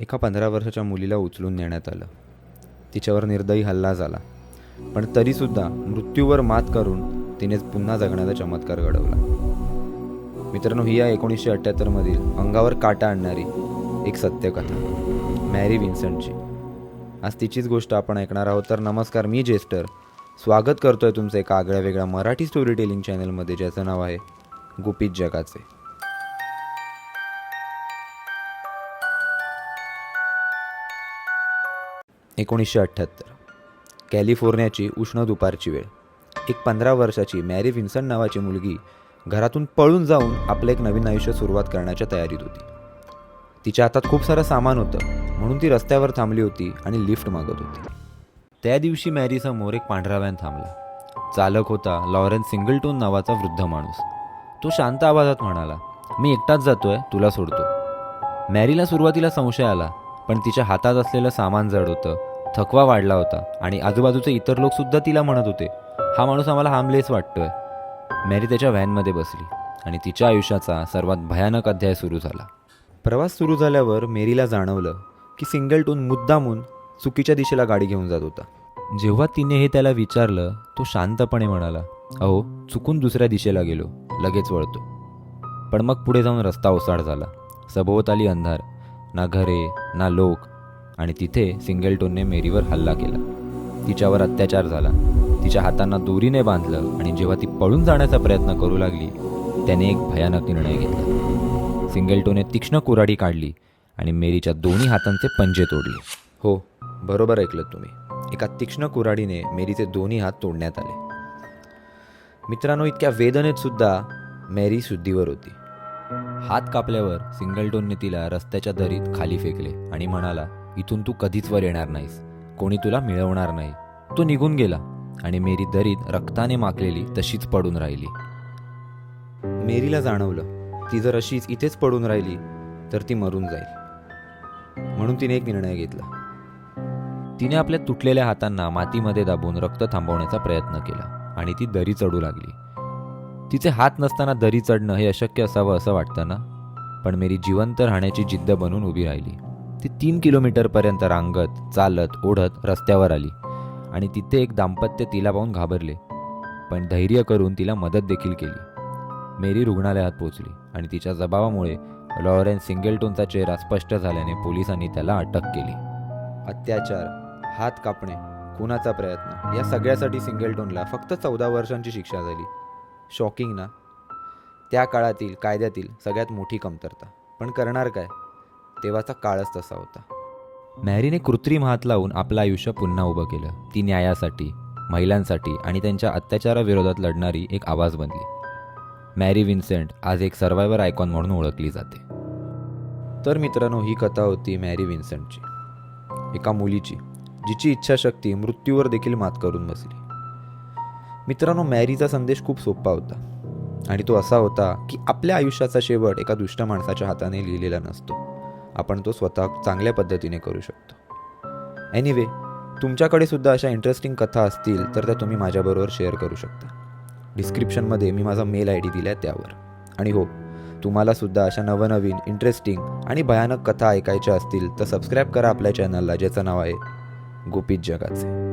एका पंधरा वर्षाच्या मुलीला उचलून नेण्यात आलं. तिच्यावर निर्दयी हल्ला झाला. पण तरीसुद्धा मृत्यूवर मात करून तिने पुन्हा जगण्याचा चमत्कार घडवला. मित्रांनो ही आहे एकोणीसशे अठ्ठ्याहत्तरमधील अंगावर काटा आणणारी एक सत्यकथा. मॅरी विन्संटची. आज तिचीच गोष्ट आपण ऐकणार आहोत. तर नमस्कार मी जेस्टर. स्वागत करतोय तुमचं एका आगळ्या वेगळ्या मराठी स्टोरी टेलिंग चॅनलमध्ये ज्याचं नाव आहे गुपित जगाचे. एकोणीसशे अठ्ठ्याहत्तर. कॅलिफोर्नियाची उष्ण दुपारची वेळ. एक पंधरा वर्षाची मॅरी विन्सन नावाची मुलगी घरातून पळून जाऊन आपलं एक नवीन आयुष्य सुरुवात करण्याच्या तयारीत होती. तिच्या हातात खूप सारं सामान होतं म्हणून ती रस्त्यावर थांबली होती आणि लिफ्ट मागत होती. त्या दिवशी मॅरीसमोर एक पांढरा व्हॅन थांबला. चालक होता लॉरेन्स सिंगलटोन नावाचा वृद्ध माणूस. तो शांत आवाजात म्हणाला मी एकटाच जातोय तुला सोडतो. मॅरीला सुरुवातीला संशय आला पण तिच्या हातात असलेलं सामान जड होतं. थकवा वाढला होता आणि आजूबाजूचे इतर लोकसुद्धा तिला म्हणत होते हा माणूस आम्हाला हार्मलेस वाटतोय. मॅरी त्याच्या व्हॅनमध्ये बसली आणि तिच्या आयुष्याचा सर्वात भयानक अध्याय सुरू झाला. प्रवास सुरू झाल्यावर मेरीला जाणवलं की सिंगलटून मुद्दामून चुकीच्या दिशेला गाडी घेऊन जात होता. जेव्हा तिने हे त्याला विचारलं तो शांतपणे म्हणाला अहो चुकून दुसऱ्या दिशेला गेलो. लगेच वळतो. पण मग पुढे जाऊन रस्ता ओसाड झाला. सभोवताली अंधार. ना घरे ना लोक. आणि तिथे सिंगलटोनने मेरीवर हल्ला केला. तिच्यावर अत्याचार झाला. तिच्या हातांना दोरीने बांधलं आणि जेव्हा ती पळून जाण्याचा प्रयत्न करू लागली त्याने एक भयानक निर्णय घेतला. सिंगलटोने तीक्ष्ण कुऱ्हाडी काढली आणि मेरीच्या दोन्ही हातांचे पंजे तोडले. हो बरोबर ऐकलं तुम्ही. एका तीक्ष्ण कुऱ्हाडीने मेरीचे दोन्ही हात तोडण्यात आले. मित्रांनो इतक्या वेदनेत सुद्धा मेरी शुद्धीवर होती. हात कापल्यावर सिंगलटोनने तिला रस्त्याच्या दरीत खाली फेकले आणि म्हणाला इथून तू कधीच वर येणार नाहीस. कोणी तुला मिळवणार नाही. तो निघून गेला आणि मेरी दरीत रक्ताने माकलेली तशीच पडून राहिली. मेरीला जाणवलं ती जर अशीच इथेच पडून राहिली तर ती मरून जाईल. म्हणून तिने एक निर्णय घेतला. तिने आपल्या तुटलेल्या हातांना मातीमध्ये दाबून रक्त थांबवण्याचा प्रयत्न केला आणि ती दरी चढू लागली. तिचे हात नसताना दरी चढणं हे अशक्य असावं असं वाटतं ना? पण मेरी जिवंत राहण्याची जिद्द बनून उभी राहिली. ती तीन किलोमीटरपर्यंत रांगत चालत ओढत रस्त्यावर आली आणि तिथे एक दाम्पत्य तिला पाहून घाबरले. पण धैर्य करून तिला मदत देखील केली. मेरी रुग्णालयात पोहोचली आणि तिच्या जबाबामुळे लॉरेन्स सिंगलटोनचा चेहरा स्पष्ट झाल्याने पोलिसांनी त्याला अटक केली. अत्याचार हात कापणे खुनाचा प्रयत्न या सगळ्यासाठी सिंगलटोनला फक्त चौदा वर्षांची शिक्षा झाली. शॉकिंग ना. त्या काळातील कायद्यातील सगळ्यात मोठी कमतरता. पण करणार काय? तेव्हाचा काळच तसा होता. मॅरीने कृत्रिम हात लावून आपलं आयुष्य पुन्हा उभं केलं. ती न्यायासाठी महिलांसाठी आणि त्यांच्या अत्याचाराविरोधात लढणारी एक आवाज बनली. मॅरी विन्सेंट आज एक सर्वायवर आयकॉन म्हणून ओळखली जाते. तर मित्रांनो ही कथा होती मॅरी विन्सेंटची. एका मुलीची जिची इच्छाशक्ती मृत्यूवर देखील मात करून बसली. मित्रांनो मॅरीचा संदेश खूप सोपा होता. आणि तो असा होता की आपल्या आयुष्याचा शेवट एका दुष्ट माणसाच्या हाताने लिहिलेला नसतो. आपण तो स्वतः चांगल्या पद्धतीने करू शकतो. एनिवे तुमच्याकडे सुद्धा अशा इंटरेस्टिंग कथा असतील तर त्या तुम्ही माझ्याबरोबर शेअर करू शकता. डिस्क्रिप्शनमध्ये मी माझा मेल आय डी दिला आहे त्यावर. आणि हो तुम्हाला सुद्धा अशा नवनवीन इंटरेस्टिंग आणि भयानक कथा ऐकायच्या असतील तर सबस्क्राईब करा आपल्या चॅनलला ज्याचं नाव आहे गोपीत जगाचे.